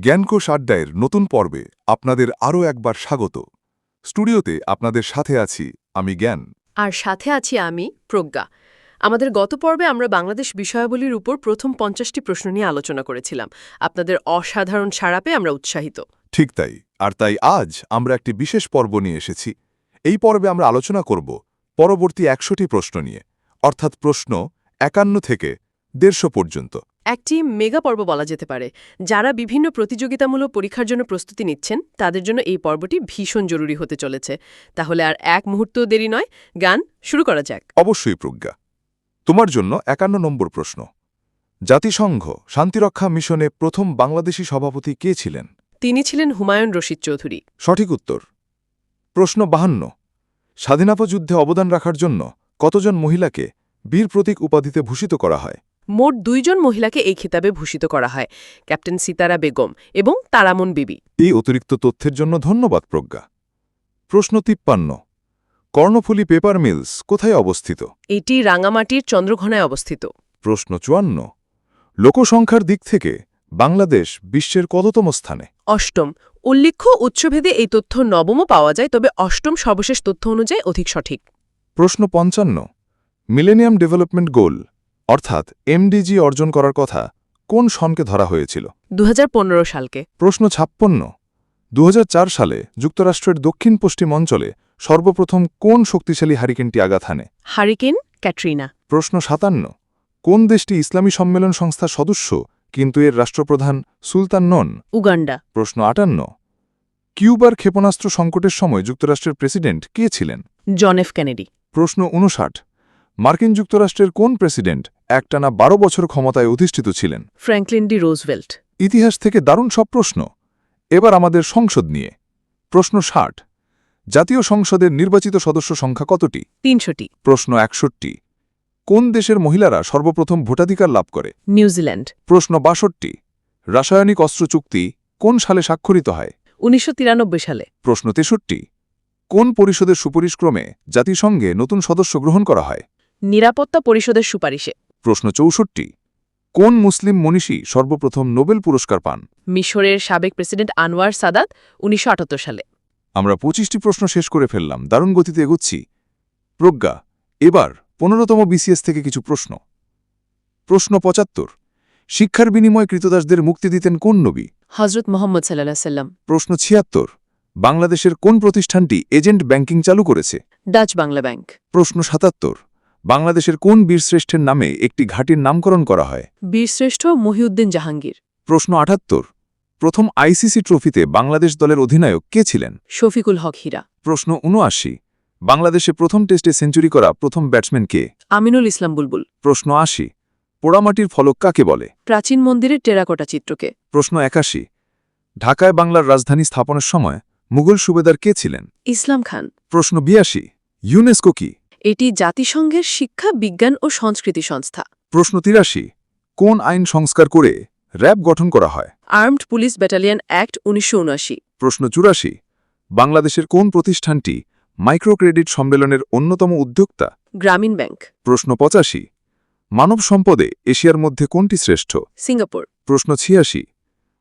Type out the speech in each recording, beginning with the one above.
জ্ঞানকোষ আড্ডায়ের নতুন পর্বে আপনাদের আরও একবার স্বাগত। স্টুডিওতে আপনাদের সাথে আছি আমি জ্ঞান। আর সাথে আছি আমি প্রজ্ঞা। আমাদের গত পর্বে আমরা বাংলাদেশ বিষয়াবলীর উপর প্রথম পঞ্চাশটি প্রশ্ন নিয়ে আলোচনা করেছিলাম। আপনাদের অসাধারণ সারাপে আমরা উৎসাহিত। ঠিক তাই। আর তাই আজ আমরা একটি বিশেষ পর্ব নিয়ে এসেছি। এই পর্বে আমরা আলোচনা করব পরবর্তী একশোটি প্রশ্ন নিয়ে অর্থাৎ প্রশ্ন একান্ন থেকে দেড়শো পর্যন্ত। একটি মেগা পর্ব বলা যেতে পারে। যারা বিভিন্ন প্রতিযোগিতামূলক পরীক্ষার জন্য প্রস্তুতি নিচ্ছেন তাদের জন্য এই পর্বটি ভীষণ জরুরি হতে চলেছে। তাহলে আর এক মুহূর্ত দেরি নয় গান শুরু করা যাক। অবশ্যই প্রজ্ঞা। তোমার জন্য একান্ন নম্বর প্রশ্ন। জাতিসংঘ শান্তিরক্ষা মিশনে প্রথম বাংলাদেশি সভাপতি কে ছিলেন? তিনি ছিলেন হুমায়ুন রশিদ চৌধুরী। সঠিক উত্তর। প্রশ্ন বাহান্ন। স্বাধীনতা যুদ্ধে অবদান রাখার জন্য কতজন মহিলাকে বীর প্রতীক উপাধিতে ভূষিত করা হয়? মোট দুইজন মহিলাকে এই খেতাবে ভূষিত করা হয় ক্যাপ্টেন সিতারা বেগম এবং তারামন বিবি। এই অতিরিক্ত তথ্যের জন্য ধন্যবাদ প্রজ্ঞা। প্রশ্ন তিপ্পান্ন কর্ণফুলী পেপার মিলস কোথায় অবস্থিত? এটি রাঙামাটির চন্দ্রঘোনায় অবস্থিত। প্রশ্ন চুয়ান্ন লোকসংখ্যার দিক থেকে বাংলাদেশ বিশ্বের কততম স্থানে? অষ্টম উল্লেখ্য উৎসভেদে এই তথ্য নবমও পাওয়া যায় তবে অষ্টম সর্বশেষ তথ্য অনুযায়ী অধিক সঠিক। প্রশ্ন পঞ্চান্ন মিলেনিয়াম ডেভেলপমেন্ট গোল অর্থাৎ এমডিজি অর্জন করার কথা কোন সনকে ধরা হয়েছিল? দু হাজার পনেরো সালকে। প্রশ্ন ছাপ্পন্ন। দু সালে যুক্তরাষ্ট্রের দক্ষিণ পশ্চিম অঞ্চলে সর্বপ্রথম কোন শক্তিশালী হারিকেনটি আঘাত হানে? Hurricane Katrina. প্রশ্ন সাতান্ন। কোন দেশটি ইসলামী সম্মেলন সংস্থার সদস্য কিন্তু এর রাষ্ট্রপ্রধান সুলতান নন? উগান্ডা। প্রশ্ন আটান্ন। কিউবার ক্ষেপণাস্ত্র সংকটের সময় যুক্তরাষ্ট্রের প্রেসিডেন্ট কে ছিলেন? John F Kennedy. প্রশ্ন উনষাট। মার্কিন যুক্তরাষ্ট্রের কোন প্রেসিডেন্ট একটানা বারো বছর ক্ষমতায় অধিষ্ঠিত ছিলেন? Franklin D Roosevelt. ইতিহাস থেকে দারুণ সব প্রশ্ন। এবার আমাদের সংসদ নিয়ে। প্রশ্ন ষাট জাতীয় সংসদের নির্বাচিত সদস্য সংখ্যা কতটি? তিনশোটি। প্রশ্ন একষট্টি কোন দেশের মহিলারা সর্বপ্রথম ভোটাধিকার লাভ করে? নিউজিল্যান্ড প্রশ্ন বাষট্টি রাসায়নিক অস্ত্র চুক্তি কোন সালে স্বাক্ষরিত হয়? উনিশশো তিরানব্বই সালে। প্রশ্ন তেষট্টি কোন পরিষদের সুপারিশক্রমে জাতিসংঘে নতুন সদস্য গ্রহণ করা হয়? নিরাপত্তা পরিষদের সুপারিশে। প্রশ্ন চৌষট্টি কোন মুসলিম মনীষী সর্বপ্রথম নোবেল পুরস্কার পান? মিশরের সাবেক প্রেসিডেন্ট আনোয়ার সাদাত উনিশশো আটাত্তর সালে। আমরা পঁচিশটি প্রশ্ন শেষ করে ফেললাম দারুণ গতিতে এগুচ্ছি। প্রজ্ঞা এবার পনেরোতম বিসিএস থেকে কিছু প্রশ্ন। প্রশ্ন পঁচাত্তর শিক্ষার বিনিময়ে কৃতদাসদের মুক্তি দিতেন কোন নবী? হজরত মোহাম্মদ সাল্লাহ সাল্লাম প্রশ্ন ছিয়াত্তর বাংলাদেশের কোন প্রতিষ্ঠানটি এজেন্ট ব্যাংকিং চালু করেছে? Dutch Bangla bank. প্রশ্ন সাতাত্তর বাংলাদেশের কোন বীরশ্রেষ্ঠের নামে একটি ঘাটির নামকরণ করা হয়? বীরশ্রেষ্ঠ মহিউদ্দিন জাহাঙ্গীর। প্রশ্ন আটাত্তর। প্রথম আইসিসি ট্রফিতে বাংলাদেশ দলের অধিনায়ক কে ছিলেন? শফিকুল হক হীরা। প্রশ্ন উনআশি। বাংলাদেশে প্রথম টেস্টে সেঞ্চুরি করা প্রথম ব্যাটসম্যান কে? আমিনুল ইসলাম বুলবুল। প্রশ্ন আশি। পোড়ামাটির ফলক কাকে বলে? প্রাচীন মন্দিরের টেরাকোটা চিত্রকে। প্রশ্ন একাশি। ঢাকায় বাংলার রাজধানী স্থাপনের সময় মুঘল সুবেদার কে ছিলেন? ইসলাম খান। প্রশ্ন বিয়াশি। ইউনেস্কো কি? এটি জাতিসংঘের শিক্ষা বিজ্ঞান ও সংস্কৃতি সংস্থা। প্রশ্ন তিরাশি কোন আইন সংস্কার করে র্যাব গঠন করা হয়? আর্মড পুলিশ ব্যাটালিয়ন অ্যাক্ট উনিশশো উনআশি। প্রশ্ন চুরাশি বাংলাদেশের কোন প্রতিষ্ঠানটি মাইক্রোক্রেডিট সম্মেলনের অন্যতম উদ্যোক্তা? গ্রামীণ ব্যাংক। প্রশ্ন পঁচাশি মানব সম্পদে এশিয়ার মধ্যে কোনটি শ্রেষ্ঠ? সিঙ্গাপুর। প্রশ্ন ছিয়াশি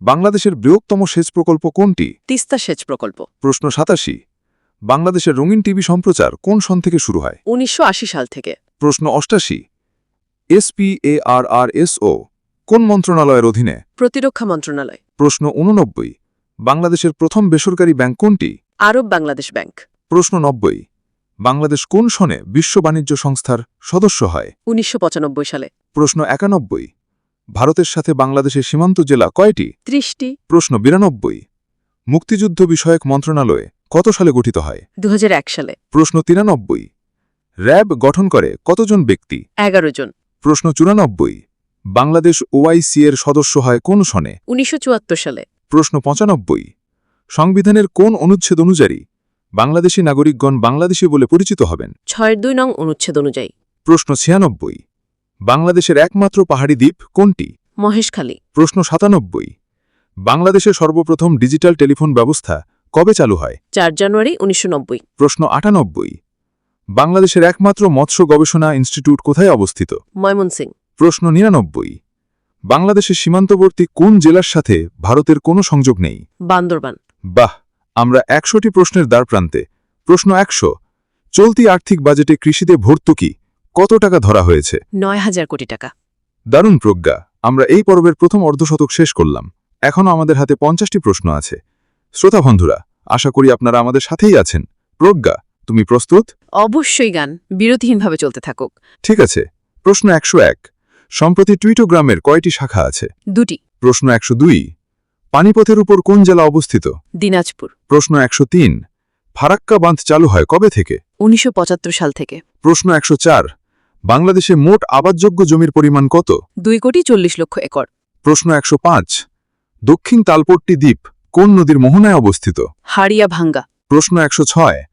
বাংলাদেশের বৃহত্তম সেচ প্রকল্প কোনটি? তিস্তা সেচ প্রকল্প। প্রশ্ন সাতাশি বাংলাদেশের রঙিন টিভি সম্প্রচার কোন সন থেকে শুরু হয়? উনিশশো আশি সাল থেকে। প্রশ্ন অষ্টাশি। এসপিএআরআরএসও কোন মন্ত্রণালয়ের অধীনে? প্রতিরক্ষা মন্ত্রণালয়। প্রশ্ন উননব্বই বাংলাদেশের প্রথম বেসরকারি ব্যাংক কোনটি? Arab Bangladesh bank. প্রশ্ন নব্বই। বাংলাদেশ কোন সনে বিশ্ব বাণিজ্য সংস্থার সদস্য হয়? উনিশশো পঁচানব্বই সালে। প্রশ্ন একানব্বই। ভারতের সাথে বাংলাদেশের সীমান্ত জেলা কয়টি? ত্রিশটি। প্রশ্ন বিরানব্বই। মুক্তিযুদ্ধ বিষয়ক মন্ত্রণালয়ে কত সালে গঠিত হয়? দু হাজার এক সালে। প্রশ্ন তিরানব্বই। র্যাব গঠন করে কতজন ব্যক্তি? এগারো জন। প্রশ্ন চুরানব্বই। বাংলাদেশ ওআইসি এর সদস্য হয় কোন সনে? উনিশশো চুয়াত্তর সালে। প্রশ্ন পঁচানব্বই। সংবিধানের কোন অনুচ্ছেদ অনুযায়ী বাংলাদেশী নাগরিকগণ বাংলাদেশী বলে পরিচিত হবেন? ছয়ের দুই নং অনুচ্ছেদ অনুযায়ী। প্রশ্ন ছিয়ানব্বই। বাংলাদেশের একমাত্র পাহাড়ি দ্বীপ কোনটি? মহেশখালী। প্রশ্ন সাতানব্বই। বাংলাদেশের সর্বপ্রথম ডিজিটাল টেলিফোন ব্যবস্থা কবে চালু হয়? চার জানুয়ারি উনিশশো নব্বই। প্রশ্ন আটানব্বই। বাংলাদেশের একমাত্র মৎস্য গবেষণা ইনস্টিটিউট কোথায় অবস্থিত? ময়মনসিং প্রশ্ন নিরানব্বই। বাংলাদেশের সীমান্তবর্তী কোন জেলার সাথে ভারতের কোনো সংযোগ নেই? বান্দরবান। বাহ আমরা একশোটি প্রশ্নের দ্বারপ্রান্তে প্রশ্ন একশো। চলতি আর্থিক বাজেটে কৃষিতে ভর্তুকি কত টাকা ধরা হয়েছে? নয় হাজার কোটি টাকা। দারুণ প্রজ্ঞা আমরা এই পর্বের প্রথম অর্ধশতক শেষ করলাম। এখনও আমাদের হাতে পঞ্চাশটি প্রশ্ন আছে। শ্রোতা বন্ধুরা আশা করি আপনারা আমাদের সাথেই আছেন। প্রজ্ঞা তুমি প্রস্তুত? অবশ্যই গান। বিরতিহীনভাবে চলতে থাকুক। ঠিক আছে। প্রশ্ন একশো এক। সম্প্রতি টুইটোগ্রামের কয়টি শাখা আছে? দুটি। প্রশ্ন একশো দুই। পানিপথের উপর কোন জেলা অবস্থিত? দিনাজপুর। প্রশ্ন একশো তিন। ফারাক্কা বাঁধ চালু হয় কবে থেকে? উনিশশো পঁচাত্তর সাল থেকে। প্রশ্ন একশো চার। বাংলাদেশে মোট আবাদযোগ্য জমির পরিমাণ কত? দুই কোটি চল্লিশ লক্ষ একর। প্রশ্ন একশো পাঁচ। দক্ষিণ তালপট্টি দ্বীপ কোন নদীর মোহনায় অবস্থিত? হাড়িয়া ভাঙ্গা প্রশ্ন একশো ছয়।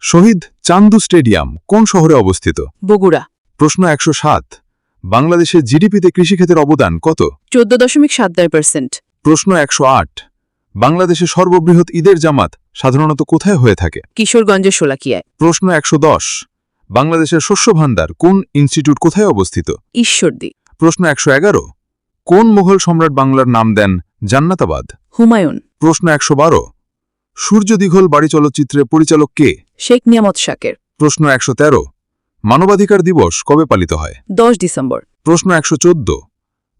শহীদ চান্দু স্টেডিয়াম কোন শহরে অবস্থিত? বগুড়া। প্রশ্ন একশো সাত। বাংলাদেশের জিডিপিতে কৃষিক্ষেত্রের অবদান কত? চোদ্দ দশমিক সাত পার্সেন্ট। প্রশ্ন একশো আট। বাংলাদেশে সর্ববৃহৎ ঈদের জামাত সাধারণত কোথায় হয়ে থাকে? কিশোরগঞ্জের শোলাকিয়ায়। প্রশ্ন একশো দশ। বাংলাদেশের শস্য ভাণ্ডার কোন ইনস্টিটিউট কোথায় অবস্থিত? ঈশ্বরদী। প্রশ্ন একশো এগারো। কোন মুঘল সম্রাট বাংলার নাম দেন জান্নাতাবাদ? হুমায়ুন। প্রশ্ন একশো বারো। সূর্য দীঘল বাড়ি চলচ্চিত্রের পরিচালক কে? শেখ নিয়ামত শাকের। প্রশ্ন একশো তেরো। মানবাধিকার দিবস কবে পালিত হয়? দশ ডিসেম্বর। প্রশ্ন একশো চোদ্দ।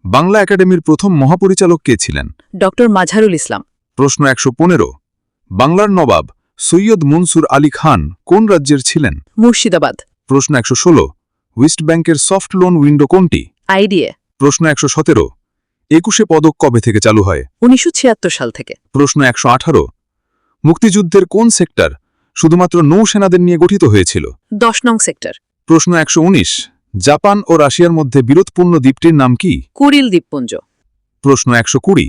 বাংলা একাডেমির প্রথম মহাপরিচালক কে ছিলেন? ডক্টর মাঝারুল ইসলাম। প্রশ্ন একশো পনেরো। বাংলার নবাব সৈয়দ মনসুর আলী খান কোন রাজ্যের ছিলেন? মুর্শিদাবাদ। প্রশ্ন একশো ষোলো। ওয়েস্ট ব্যাংকের সফট লোন উইন্ডো কোনটি? আইডিএ। প্রশ্ন একশো সতেরো। একুশে পদক কবে থেকে চালু হয়? উনিশশো ছিয়াত্তর সাল থেকে। প্রশ্ন একশো আঠারো। মুক্তিযুদ্ধের কোন সেক্টর শুধুমাত্র নৌসেনাদের নিয়ে গঠিত হয়েছিল? দশ নং সেক্টর। প্রশ্ন একশো উনিশ। জাপান ও রাশিয়ার মধ্যে বিরোধপূর্ণ দ্বীপটির নাম কি? কুরিল দ্বীপপুঞ্জ। প্রশ্ন একশো কুড়ি।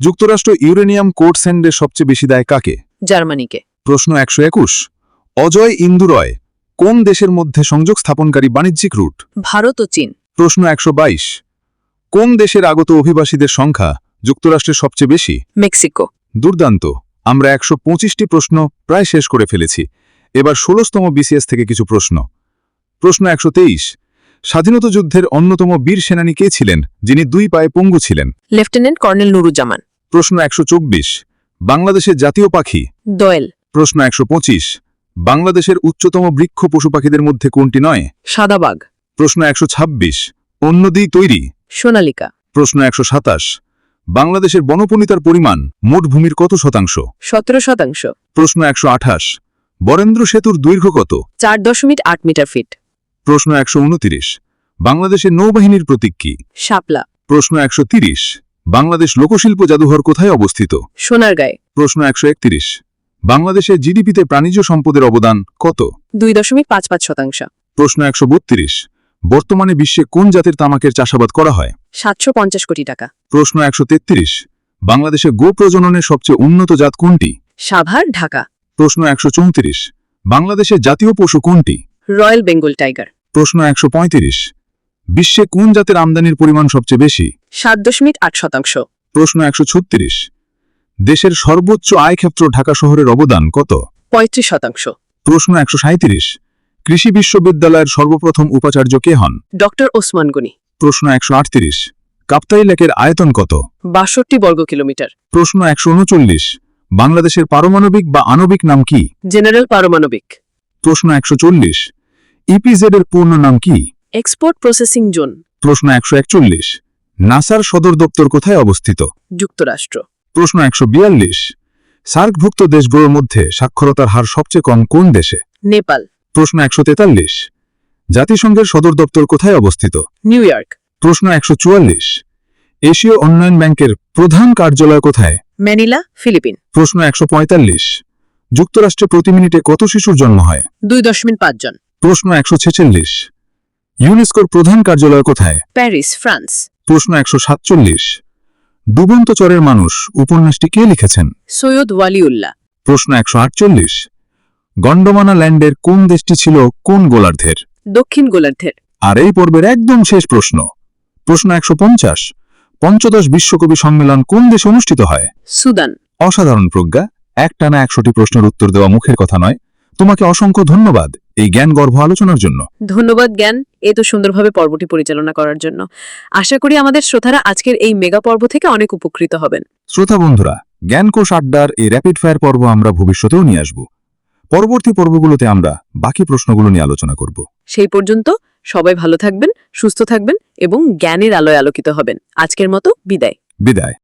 যুক্তরাষ্ট্র ইউরেনিয়াম কোর্ট স্যান্ডে সবচেয়ে বেশি দেয় কাকে? জার্মানিকে। প্রশ্ন একশো একুশ। অজয় ইন্দুরয় কোন দেশের মধ্যে সংযোগ স্থাপনকারী বাণিজ্যিক রুট? ভারত ও চীন। প্রশ্ন একশো বাইশ। কোন দেশের আগত অভিবাসীদের সংখ্যা যুক্তরাষ্ট্রের সবচেয়ে বেশি? মেক্সিকো। দুর্দান্ত। আমরা একশো পঁচিশটি প্রশ্ন প্রায় শেষ করে ফেলেছি। এবার ষোলশতম বিসিএস থেকে কিছু প্রশ্ন। প্রশ্ন একশো তেইশ। স্বাধীনতা যুদ্ধের অন্যতম বীর সেনানী কে ছিলেন যিনি দুই পায়ে পঙ্গু ছিলেন? Lieutenant colonel Nuruzzaman. প্রশ্ন একশো চব্বিশ। বাংলাদেশের জাতীয় পাখি? দোয়েল। প্রশ্ন একশো পঁচিশ। বাংলাদেশের উচ্চতম বৃক্ষ পশু পাখিদের মধ্যে কোনটি নয়? সাদাবাগ প্রশ্ন একশো ছাব্বিশ। অন্যদিই তৈরি? সোনালিকা। প্রশ্ন একশো সাতাশ। বাংলাদেশের বনপণিতার পরিমাণ মোট ভূমির কত শতাংশ? সতেরো শতাংশ। প্রশ্ন একশো আঠাশ। বরেন্দ্র সেতুর দৈর্ঘ্য কত? চার দশমিক আট মিটার ফিট। প্রশ্ন একশো উনতিরিশ। বাংলাদেশের নৌবাহিনীর প্রতীক কি? শাপলা। প্রশ্ন একশো তিরিশ। বাংলাদেশ লোকশিল্প জাদুঘর কোথায় অবস্থিত? সোনারগাঁয়ে। প্রশ্ন একশো একত্রিশ। বাংলাদেশের জিডিপিতে প্রাণিজ সম্পদের অবদান কত? দুই দশমিক পাঁচ পাঁচ শতাংশ। প্রশ্ন একশো বত্রিশ। বর্তমানে বিশ্বে কোন জাতের তামাকের চাষাবাদ করা হয়? সাতশো পঞ্চাশ কোটি টাকা। প্রশ্ন একশো তেত্রিশ। বাংলাদেশে গো প্রজননের সবচেয়ে উন্নত জাত কোনটি? সাভার ঢাকা। প্রশ্ন একশো চৌত্রিশ। বাংলাদেশের জাতীয় পশু কোনটি? Royal Bengal tiger. প্রশ্ন একশো পঁয়ত্রিশ। বিশ্বে কোন জাতের আমদানির পরিমাণ সবচেয়ে বেশি? সাত দশমিক আট শতাংশ। প্রশ্ন একশো ছত্রিশ। দেশের সর্বোচ্চ আয়ক্ষেত্র ঢাকা শহরের অবদান কত? পঁয়ত্রিশ শতাংশ। প্রশ্ন একশো সাঁত্রিশ কৃষি বিশ্ববিদ্যালয়ের সর্বপ্রথম উপাচার্য কে হন? ডক্টর ওসমান গনি। প্রশ্ন একশো আটত্রিশ। কাপ্তাই লেকের আয়তন কত? বাষট্টি বর্গ কিলোমিটার। প্রশ্ন একশো উনচল্লিশ। বাংলাদেশের পারমাণবিক বা আণবিক নাম কি? জেনারেল পারমাণবিক। প্রশ্ন একশো চল্লিশ। ইপিজেড এর পূর্ণ নাম কি? এক্সপোর্ট প্রসেসিং জোন প্রশ্ন একশো একচল্লিশ। নাসার সদর দপ্তর কোথায় অবস্থিত? যুক্তরাষ্ট্র। প্রশ্ন একশো বিয়াল্লিশ। সার্কভুক্ত দেশগুলোর মধ্যে সাক্ষরতার হার সবচেয়ে কম কোন দেশে? নেপাল। প্রশ্ন একশো তেতাল্লিশ। জাতিসংঘের সদর দপ্তর কোথায় অবস্থিত? New York. প্রশ্ন একশো চুয়াল্লিশ। এশীয় উন্নয়ন ব্যাংকের প্রধান কার্যালয় কোথায়? Manila Philippine. প্রশ্ন একশো পঁয়তাল্লিশ। যুক্তরাষ্ট্রে প্রতি মিনিটে কত শিশুর জন্ম হয়? দুই দশমিক পাঁচ জন প্রশ্ন একশো ছেচল্লিশ। ইউনেস্কোর প্রধান কার্যালয় কোথায়? Paris France. প্রশ্ন একশো সাতচল্লিশ। ডুবন্ত চরের মানুষ উপন্যাসটি কে লিখেছেন? সৈয়দ ওয়ালিউল্লাহ। প্রশ্ন একশো আটচল্লিশ। গন্ডমানা ল্যান্ডের কোন দেশটি ছিল কোন গোলার্ধের? দক্ষিণ গোলার্ধের। আর এই পর্বের একদম শেষ প্রশ্ন। প্রশ্ন একশো পঞ্চাশ। পঞ্চদশ বিশ্বকবি সম্মেলন কোন দেশে অনুষ্ঠিত হয়? সুদান। অসাধারণ প্রজ্ঞা। একটানা একশোটি প্রশ্নের উত্তর দেওয়া মুখের কথা নয়। তোমাকে অসংখ্য ধন্যবাদ এই জ্ঞান গর্ভ আলোচনার জন্য। ধন্যবাদ জ্ঞান এ তো সুন্দরভাবে পর্বটি পরিচালনা করার জন্য। আশা করি আমাদের শ্রোতারা আজকের এই মেগা পর্ব থেকে অনেক উপকৃত হবেন। শ্রোতা বন্ধুরা জ্ঞানকোষ আড্ডার এই র্যাপিড ফায়ার পর্ব আমরা ভবিষ্যতেও নিয়ে আসব। পরবর্তী পর্বগুলোতে আমরা বাকি প্রশ্নগুলো নিয়ে আলোচনা করব। সেই পর্যন্ত সবাই ভালো থাকবেন সুস্থ থাকবেন এবং জ্ঞানের আলোয় আলোকিত হবেন। আজকের মতো বিদায়। বিদায়।